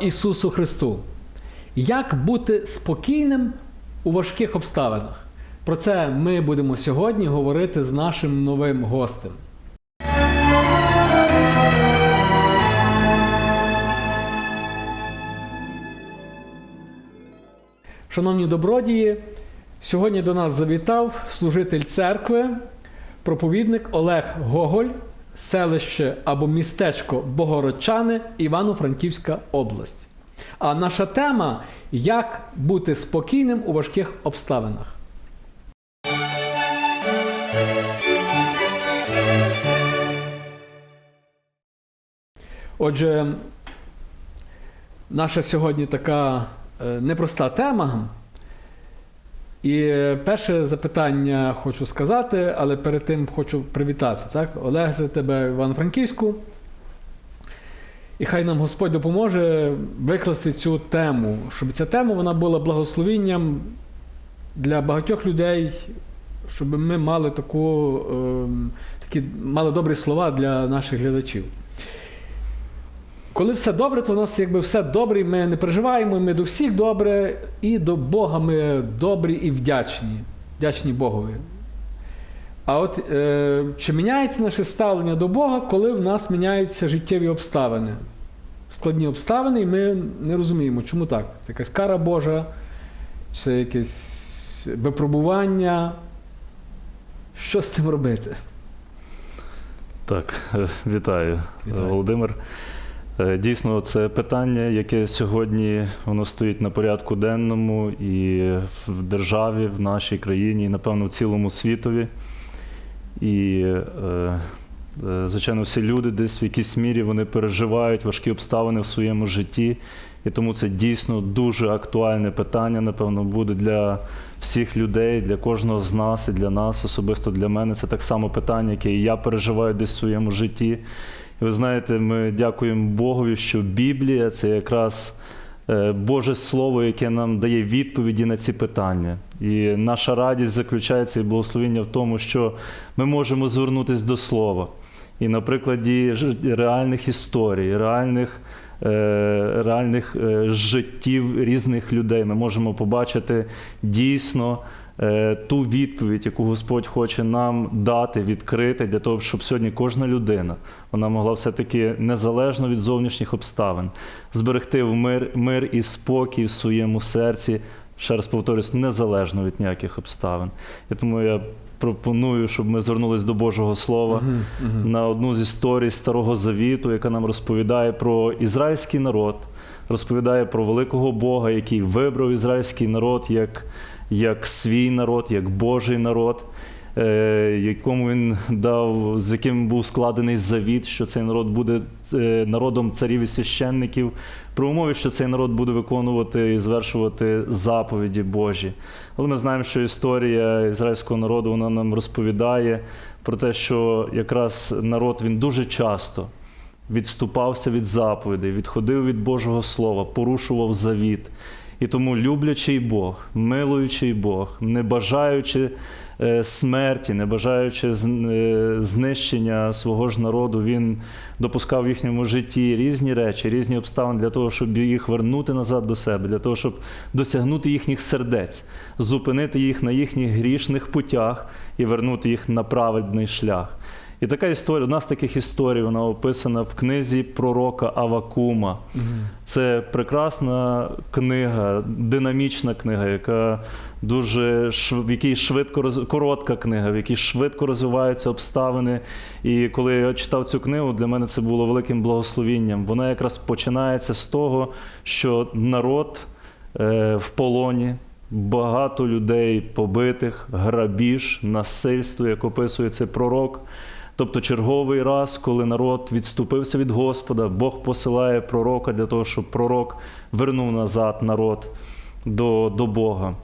Ісусу Христу! Як бути спокійним у важких обставинах? Про це ми будемо сьогодні говорити з нашим новим гостем. Шановні добродії, сьогодні до нас завітав служитель церкви, проповідник Олег Гоголь, селище або містечко Богородчани, Івано-Франківська область. А наша тема як бути спокійним у важких обставинах. Отже, наша сьогодні така е, непроста тема. І е, перше запитання хочу сказати, але перед тим хочу привітати. Так? Олег, тебе Івано-Франківську. І хай нам Господь допоможе викласти цю тему, щоб ця тема вона була благословенням для багатьох людей, щоб ми мали таку, е, такі мали добрі слова для наших глядачів. Коли все добре, то у нас якби все добре, і ми не переживаємо, ми до всіх добре, і до Бога ми добрі і вдячні, вдячні Богові. А от е, чи міняється наше ставлення до Бога, коли в нас міняються життєві обставини? Складні обставини, і ми не розуміємо, чому так? Це якась кара Божа, це якесь випробування. Що з цим робити? Так, е, вітаю, Вітаю. Володимир. Е, Дійсно, це питання, яке сьогодні воно стоїть на порядку денному і в державі, в нашій країні, і, напевно, в цілому світові. І, е, е, звичайно, всі люди десь в якійсь мірі вони переживають важкі обставини в своєму житті. І тому це дійсно дуже актуальне питання, напевно, буде для всіх людей, для кожного з нас і для нас, особисто для мене. Це так само питання, яке і я переживаю десь в своєму житті. Ви знаєте, ми дякуємо Богові, що Біблія це якраз е, Боже Слово, яке нам дає відповіді на ці питання. І наша радість заключається і благословення в тому, що ми можемо звернутися до Слова. І на прикладі реальних історій, реальних, е, реальних е, життів різних людей ми можемо побачити дійсно ту відповідь, яку Господь хоче нам дати, відкрити, для того, щоб сьогодні кожна людина вона могла все-таки незалежно від зовнішніх обставин зберегти в мир, мир і спокій в своєму серці. Ще раз повторюсь, незалежно від ніяких обставин. І тому я пропоную, щоб ми звернулись до Божого Слова Мгм, мгм. на одну з історій Старого Завіту, яка нам розповідає про ізраїльський народ, розповідає про великого Бога, який вибрав ізраїльський народ як, як свій народ, як Божий народ, е, якому він дав, з яким був складений завіт, що цей народ буде е, народом царів і священників, при умові, що цей народ буде виконувати і звершувати заповіді Божі. Але ми знаємо, що історія ізраїльського народу вона нам розповідає про те, що якраз народ він дуже часто відступався від заповідей, відходив від Божого Слова, порушував завіт. І тому люблячий Бог, милуючий Бог, не бажаючи е, смерті, не бажаючи е, знищення свого ж народу, він допускав в їхньому житті різні речі, різні обставини для того, щоб їх вернути назад до себе, для того, щоб досягнути їхніх сердець, зупинити їх на їхніх грішних путях і вернути їх на праведний шлях. І така історія, одна з таких історій, вона описана в книзі пророка Авакума. Мгм. Це прекрасна книга, динамічна книга, яка дуже в якій швидко роз... коротка книга, в якій швидко розвиваються обставини. І коли я читав цю книгу, для мене це було великим благословінням. Вона якраз починається з того, що народ е, в полоні. Багато людей побитих, грабіж, насильство, як описує цей пророк. Тобто черговий раз, коли народ відступився від Господа, Бог посилає пророка для того, щоб пророк вернув назад народ до, до Бога.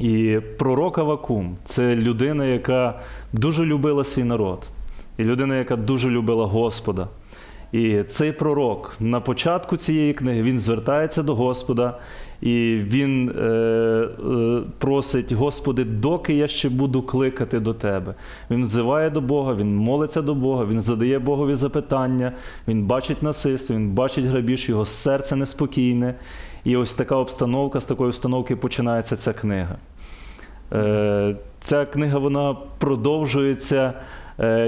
І пророк Авакум це людина, яка дуже любила свій народ, і людина, яка дуже любила Господа. І цей пророк на початку цієї книги він звертається до Господа, і він е, е, просить, Господи, доки я ще буду кликати до Тебе. Він взиває до Бога, він молиться до Бога, він задає Богові запитання, він бачить насильство, він бачить грабіж, його серце неспокійне. І ось така обстановка, з такої установки починається ця книга. Е, Ця книга вона продовжується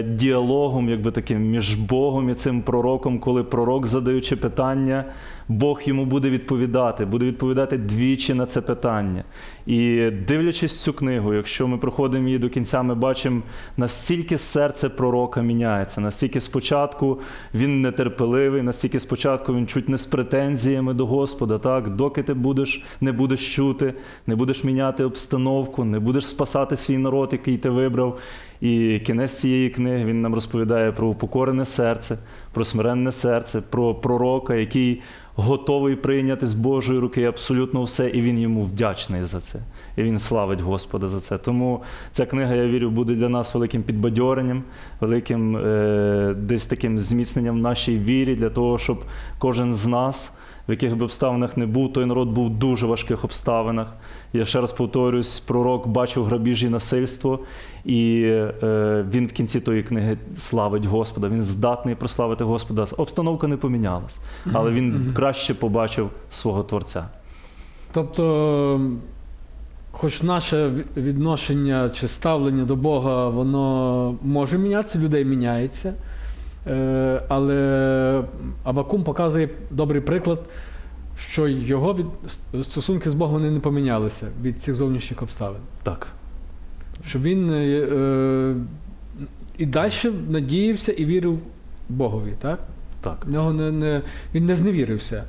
діалогом, якби таким між Богом і цим пророком, коли пророк, задаючи питання, Бог йому буде відповідати, буде відповідати двічі на це питання. І дивлячись цю книгу, якщо ми проходимо її до кінця, ми бачимо, настільки серце пророка міняється, настільки спочатку він нетерпеливий, настільки спочатку він чуть не з претензіями до Господа, так, доки ти будеш, не будеш чути, не будеш міняти обстановку, не будеш спасати свій народ, який ти вибрав. І кінець цієї книги він нам розповідає про упокорене серце, про смиренне серце, про пророка, який готовий прийняти з Божої руки абсолютно все, і він йому вдячний за це. І він славить Господа за це. Тому ця книга, я вірю, буде для нас великим підбадьоренням, великим е, десь таким зміцненням в нашій вірі, для того, щоб кожен з нас. В яких би обставинах не був, той народ був в дуже важких обставинах. Я ще раз повторюсь, пророк бачив грабіж і насильство, і е, він в кінці тої книги славить Господа. Він здатний прославити Господа. Обстановка не помінялась, але він краще побачив свого Творця. Тобто, хоч наше відношення чи ставлення до Бога, воно може мінятися, людей міняється. Е, Але Авакум показує добрий приклад, що його від... стосунки з Богом вони не помінялися від цих зовнішніх обставин. Так. Щоб він е, е, і далі надіявся і вірив Богові, так? Так. В нього не, не, він не зневірився.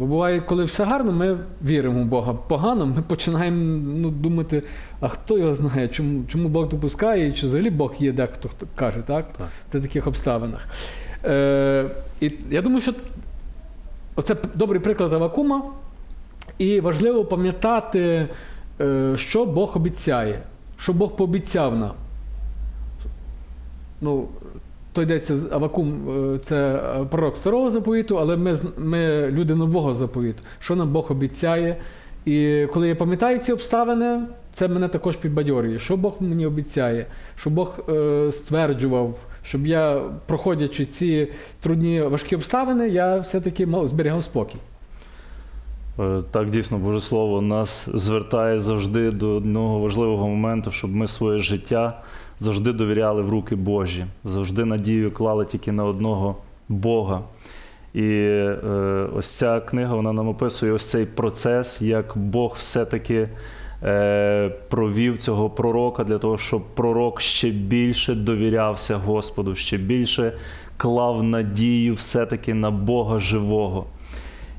Бо буває, коли все гарно, ми віримо в Бога. Погано, ми починаємо ну, думати, а хто його знає, чому, чому Бог допускає, і чи взагалі Бог є, дехто хто каже, так? Так. При таких обставинах. Е, і я думаю, що оце добрий приклад Авакума, і важливо пам'ятати, е, що Бог обіцяє, що Бог пообіцяв нам. Ну, то йдеться Авакум, е, це е, пророк старого заповіту, але ми, ми люди нового заповіту. Що нам Бог обіцяє? І коли я пам'ятаю ці обставини, це мене також підбадьорює. Що Бог мені обіцяє, що Бог е, стверджував, щоб я, проходячи ці трудні важкі обставини, я все-таки мав зберігав спокій. Е, Так, дійсно, Боже Слово нас звертає завжди до одного важливого моменту, щоб ми своє життя завжди довіряли в руки Божі, завжди надію клали тільки на одного Бога. І е, ось ця книга вона нам описує ось цей процес, як Бог все-таки е, провів цього пророка для того, щоб пророк ще більше довірявся Господу, ще більше клав надію все-таки на Бога живого.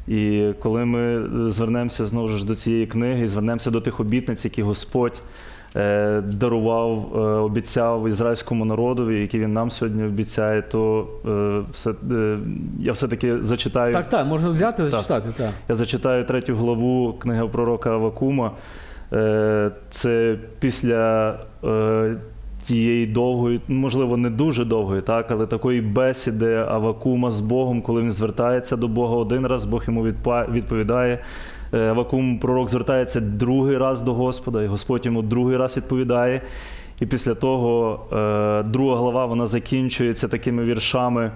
І коли ми звернемося знову ж до цієї книги, звернемося до тих обітниць, які Господь е, дарував, е, обіцяв ізраїльському народові, які він нам сьогодні обіцяє, то е, все, я все-таки зачитаю. Так, так, можна взяти, зачитати. Так. Я зачитаю третю главу книги пророка Авакума. Це після тієї довгої, можливо, не дуже довгої, так, але такої бесіди Авакума з Богом, коли він звертається до Бога один раз, Бог йому відповідає. Е, Авакум, пророк, звертається другий раз до Господа, і Господь йому другий раз відповідає. І після того е, друга глава вона закінчується такими віршами.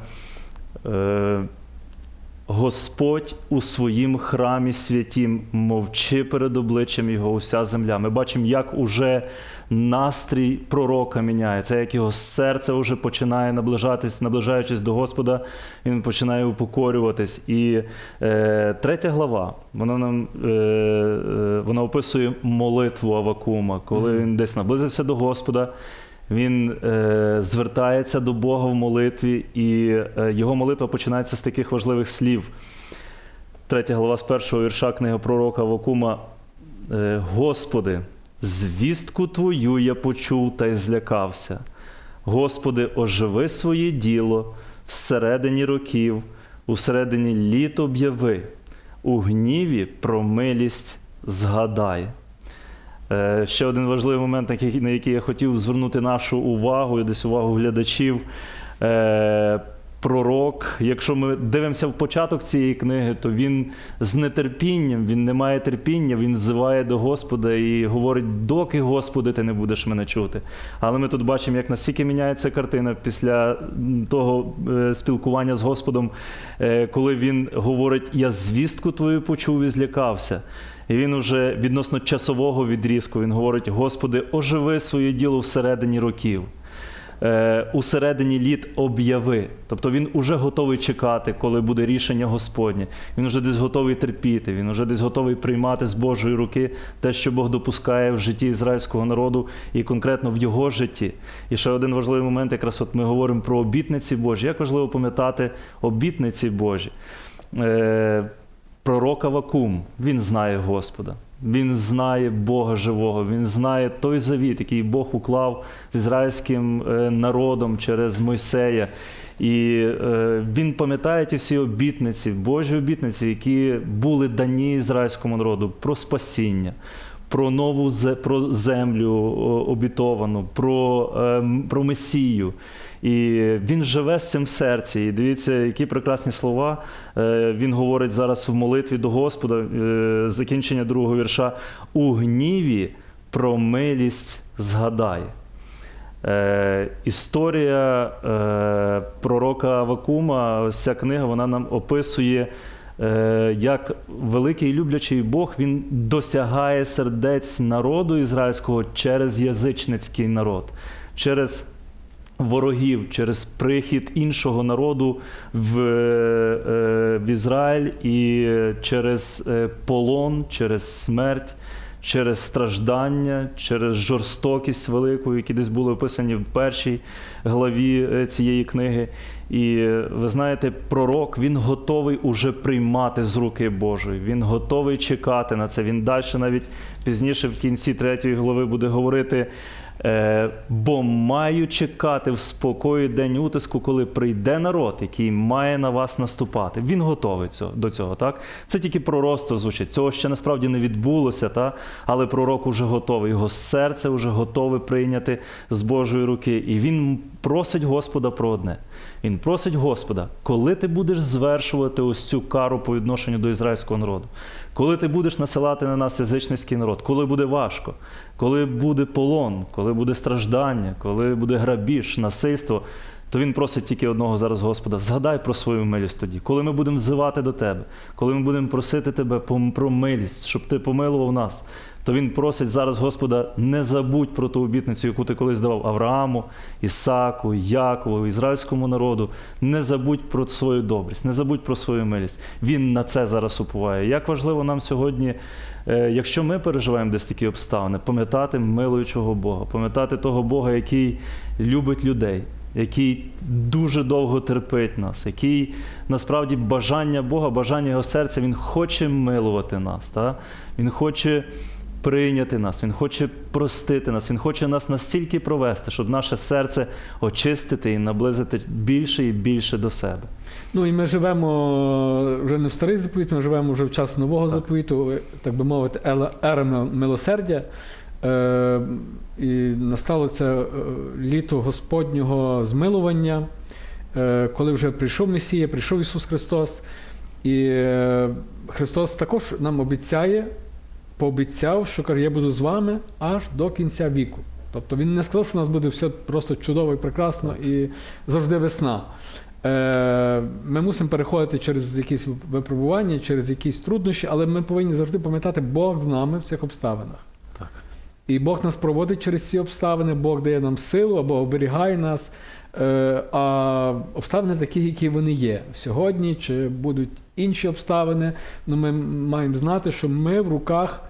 Господь у своїм храмі святім мовчи перед обличчям його уся земля. Ми бачимо, як уже настрій пророка міняється, як його серце вже починає наближатись, наближаючись до Господа, він починає упокорюватись. І е, третя глава, вона нам е, е, вона описує молитву Авакума, коли він десь наблизився до Господа. Він е, звертається до Бога в молитві, і е, його молитва починається з таких важливих слів. Третя глава з першого вірша книги пророка Вакума. Е, Господи, звістку Твою я почув та й злякався. Господи, оживи своє діло всередині років, усередині літ об'яви, у гніві про милість згадай. Е, Ще один важливий момент, на який, я хотів звернути нашу увагу і десь увагу глядачів. Е, пророк. Якщо ми дивимося в початок цієї книги, то він з нетерпінням, він не має терпіння, він взиває до Господа і говорить, доки, Господи, ти не будеш мене чути. Але ми тут бачимо, як настільки міняється картина після того е, спілкування з Господом, коли він говорить: Я звістку твою почув і злякався. І він уже відносно часового відрізку він говорить: Господи, оживи своє діло всередині років. Е, у середині літ об'яви. Тобто він уже готовий чекати, коли буде рішення Господнє. Він уже десь готовий терпіти, він уже десь готовий приймати з Божої руки те, що Бог допускає в житті ізраїльського народу і конкретно в його житті. І ще один важливий момент, якраз от ми говоримо про обітниці Божі. Як важливо пам'ятати обітниці Божі. Е, пророк Авакум, він знає Господа. Він знає Бога живого, він знає той завіт, який Бог уклав з ізраїльським е, народом через Мойсея. І е, він пам'ятає ті всі обітниці, Божі обітниці, які були дані ізраїльському народу про спасіння, про нову землю обітовану, про, е, про Месію. І він живе з цим в серці. І дивіться, які прекрасні слова. Е, Він говорить зараз в молитві до Господа, е, закінчення другого вірша. У гніві про милість згадає. Е, історія е, пророка Авакума, ось ця книга, вона нам описує, е, як великий люблячий Бог він досягає сердець народу ізраїльського через язичницький народ, через ворогів, через прихід іншого народу в, е, в Ізраїль і через е, полон, через смерть. Через страждання, через жорстокість велику, які десь були описані в першій главі е, цієї книги. І е, ви знаєте, пророк він готовий уже приймати з руки Божої. Він готовий чекати на це. Він далі навіть пізніше в кінці третьої глави буде говорити. Е, бо маю чекати в спокої день утиску, коли прийде народ, який має на вас наступати. Він готовий до цього. Так? Це тільки пророцтво звучить. Цього ще насправді не відбулося, та? але пророк уже готовий. Його серце вже готове прийняти з Божої руки. І він просить Господа про одне. Він просить Господа, коли ти будеш звершувати ось цю кару по відношенню до ізраїльського народу, коли ти будеш насилати на нас язичницький народ, коли буде важко, коли буде полон, коли буде страждання, коли буде грабіж, насильство, то він просить тільки одного зараз Господа: згадай про свою милість тоді, коли ми будемо взивати до тебе, коли ми будемо просити тебе про милість, щоб ти помилував нас. То він просить зараз Господа, не забудь про ту обітницю, яку ти колись давав Аврааму, Ісаку, Якову, ізраїльському народу. Не забудь про свою добрість, не забудь про свою милість. Він на це зараз уповає. Як важливо нам сьогодні, е, якщо ми переживаємо десь такі обставини, пам'ятати милуючого Бога, пам'ятати того Бога, який любить людей. Який дуже довго терпить нас, який насправді бажання Бога, бажання його серця, він хоче милувати нас. Та? Він хоче прийняти нас, Він хоче простити нас, Він хоче нас настільки провести, щоб наше серце очистити і наблизити більше і більше до себе. Ну і ми живемо вже не в старий заповіт, ми живемо вже в час нового заповіту, так би мовити, ера милосердя. Е, і настало це е, літо Господнього змилування, е, коли вже прийшов Месія, прийшов Ісус Христос. І Христос також нам обіцяє, пообіцяв, що каже, я буду з вами аж до кінця віку. Тобто він не сказав, що у нас буде все просто чудово і прекрасно і завжди весна. Е, Ми мусимо переходити через якісь випробування, через якісь труднощі, але ми повинні завжди пам'ятати, Бог з нами в цих обставинах. Так. І Бог нас проводить через ці обставини, Бог дає нам силу або оберігає нас. Е, А обставини такі, які вони є сьогодні, чи будуть інші обставини. Ну, ми маємо знати, що ми в руках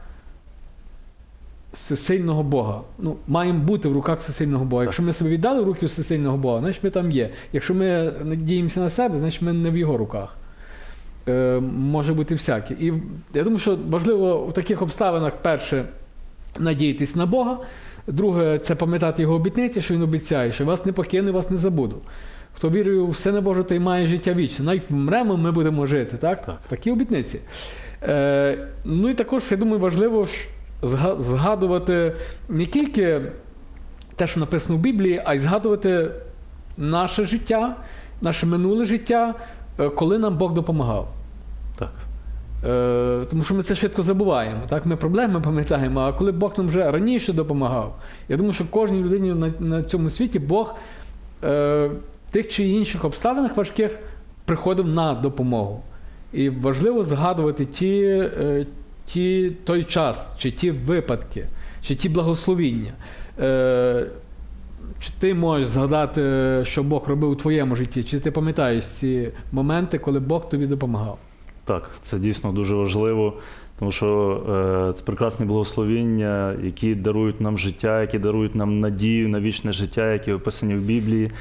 всесильного Бога. Ну, маємо бути в руках всесильного Бога. Якщо ми себе віддали в руки всесильного Бога, значить ми там є. Якщо ми надіємося на себе, значить ми не в його руках. Е, може бути всяке. І я думаю, що важливо в таких обставинах, перше, надіятись на Бога. Друге, це пам'ятати його обітниці, що він обіцяє, що вас не покине, вас не забуду. Хто вірує в все Боже, той має життя вічне. Навіть вмремо, ми будемо жити. Так? Так. Такі обітниці. Е, ну і також, я думаю, важливо згадувати не тільки те, що написано в Біблії, а й згадувати наше життя, наше минуле життя, е, коли нам Бог допомагав. Так. Е, тому що ми це швидко забуваємо. Так? Ми проблеми пам'ятаємо, а коли Бог нам вже раніше допомагав. Я думаю, що кожній людині на, на цьому світі Бог е, тих чи інших обставинах важких приходив на допомогу. І важливо згадувати ті, е, ті, той час, чи ті випадки, чи ті благословіння. Е, чи ти можеш згадати, що Бог робив у твоєму житті? Чи ти пам'ятаєш ці моменти, коли Бог тобі допомагав? Так, це дійсно дуже важливо, тому що е, це прекрасні благословіння, які дарують нам життя, які дарують нам надію на вічне життя, які описані в Біблії,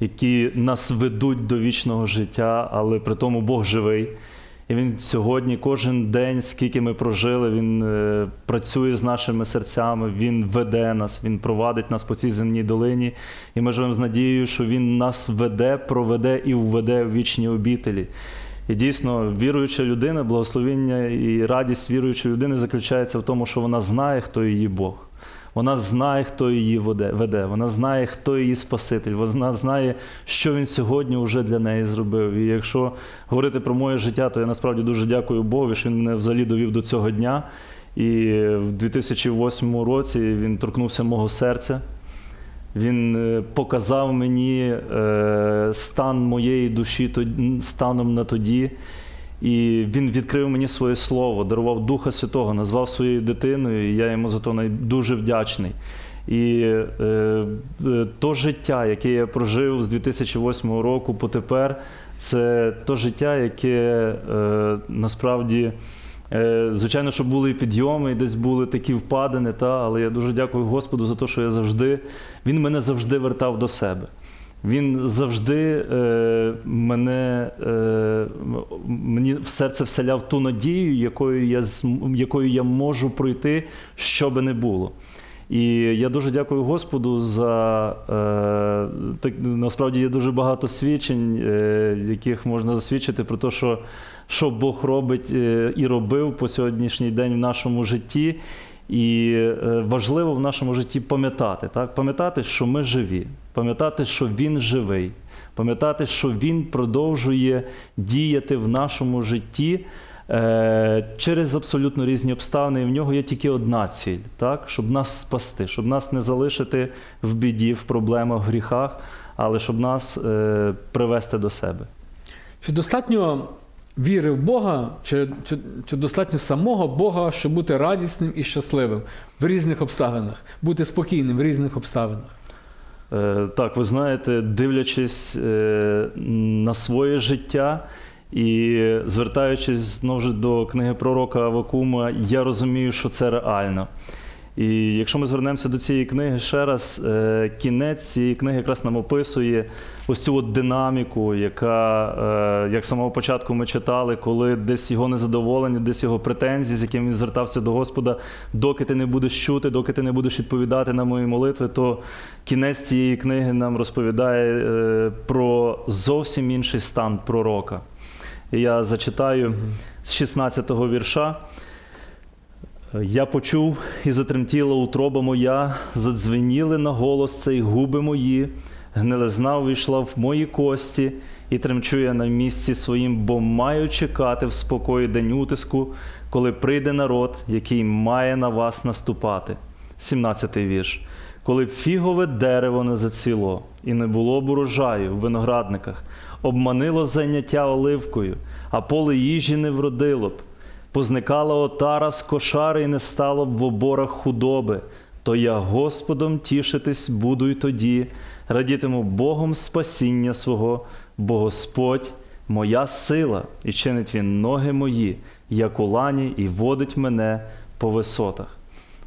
які нас ведуть до вічного життя, але при тому Бог живий. І він сьогодні, кожен день, скільки ми прожили, він е, працює з нашими серцями, він веде нас, він провадить нас по цій земній долині. І ми живемо з надією, що він нас веде, проведе і введе в вічні обітелі. І дійсно, віруюча людина, благословіння і радість віруючої людини заключається в тому, що вона знає, хто її Бог. Вона знає, хто її веде. Вона знає, хто її Спаситель. Вона знає, що він сьогодні вже для неї зробив. І якщо говорити про моє життя, то я насправді дуже дякую Богу, що він мене взагалі довів до цього дня. І в 2008 році він торкнувся мого серця. Він е, показав мені е, стан моєї душі станом на тоді. І він відкрив мені своє слово, дарував Духа Святого, назвав своєю дитиною, і я йому за то дуже вдячний. І е, е, то життя, яке я прожив з 2008 року по тепер, це то життя, яке е, насправді. Е, Звичайно, що були і підйоми, і десь були такі впадини, та, але я дуже дякую Господу за те, що я завжди, він мене завжди вертав до себе. Він завжди е, мене, е, мені в серце вселяв ту надію, якою я, якою я можу пройти, що би не було. І я дуже дякую Господу за е, так, насправді є дуже багато свідчень, е, яких можна засвідчити про те, що, що Бог робить е, і робив по сьогоднішній день в нашому житті. І е, важливо в нашому житті пам'ятати, так? пам'ятати, що ми живі, пам'ятати, що Він живий, пам'ятати, що Він продовжує діяти в нашому житті е, через абсолютно різні обставини. І в нього є тільки одна ціль, так? щоб нас спасти, щоб нас не залишити в біді, в проблемах, в гріхах, але щоб нас е, привести до себе. Чи достатньо віри в Бога, чи, чи, чи достатньо самого Бога, щоб бути радісним і щасливим в різних обставинах, бути спокійним в різних обставинах? Е, Так, ви знаєте, дивлячись е, на своє життя і звертаючись знову ж до книги пророка Авакума, я розумію, що це реально. І якщо ми звернемося до цієї книги ще раз, е, кінець цієї книги якраз нам описує ось цю от динаміку, яка, е, як самого початку ми читали, коли десь його незадоволення, десь його претензії, з якими він звертався до Господа, доки ти не будеш чути, доки ти не будеш відповідати на мої молитви, то кінець цієї книги нам розповідає е, про зовсім інший стан пророка. І я зачитаю з 16-го вірша. Я почув і затремтіла утроба моя, задзвеніли на голос цей губи мої, гнилизна увійшла в мої кості, і тремчу я на місці своїм, бо маю чекати в спокої день утиску, коли прийде народ, який має на вас наступати. 17-й вірш. Коли б фігове дерево не зацвіло, і не було б урожаю в виноградниках, обманило зайняття оливкою, а поле їжі не вродило б. Позникала отара з кошари і не стало б в оборах худоби, то я Господом тішитись буду й тоді, радітиму Богом спасіння свого, бо Господь моя сила, і чинить він ноги мої, як у лані, і водить мене по висотах.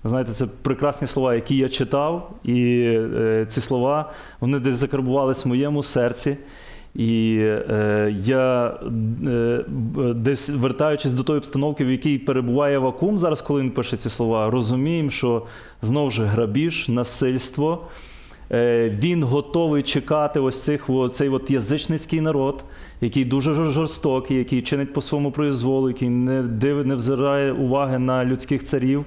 Знаєте, це прекрасні слова, які я читав, і е, ці слова вони десь закарбувались в моєму серці. І е, я е, десь вертаючись до тої обстановки, в якій перебуває вакуум, зараз, коли він пише ці слова, розуміємо, що знову ж грабіж, насильство. Е, він готовий чекати ось цих цей от язичницький народ, який дуже жорстокий, який чинить по своєму произволу, який не див, не взирає уваги на людських царів.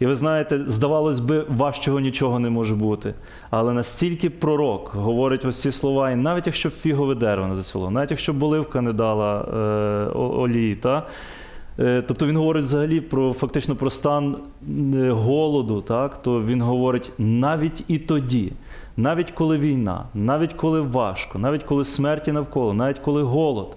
І ви знаєте, здавалось би, важчого нічого не може бути. Але настільки пророк говорить ось ці слова, і навіть якщо фігове дерево не зацвіло, навіть якщо боливка не дала е, олії, та, Е, Тобто він говорить взагалі про фактично про стан е, голоду, так? то він говорить навіть і тоді, навіть коли війна, навіть коли важко, навіть коли смерті навколо, навіть коли голод,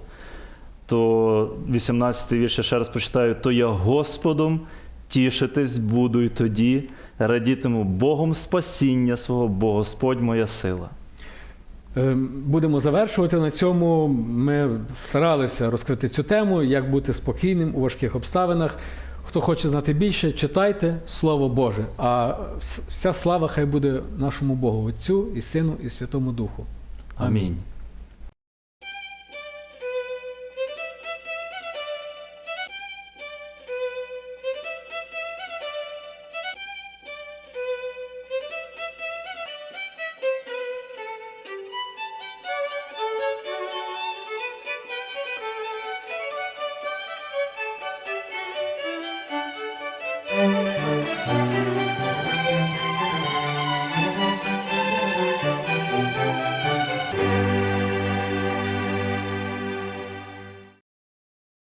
то 18-й вірш я ще раз прочитаю: то я Господом тішитись буду й тоді, радітиму Богом спасіння свого, бо Господь моя сила. Е, Будемо завершувати на цьому. Ми старалися розкрити цю тему, як бути спокійним у важких обставинах. Хто хоче знати більше, читайте Слово Боже. А вся слава хай буде нашому Богу, Отцю і Сину, і Святому Духу. Амінь.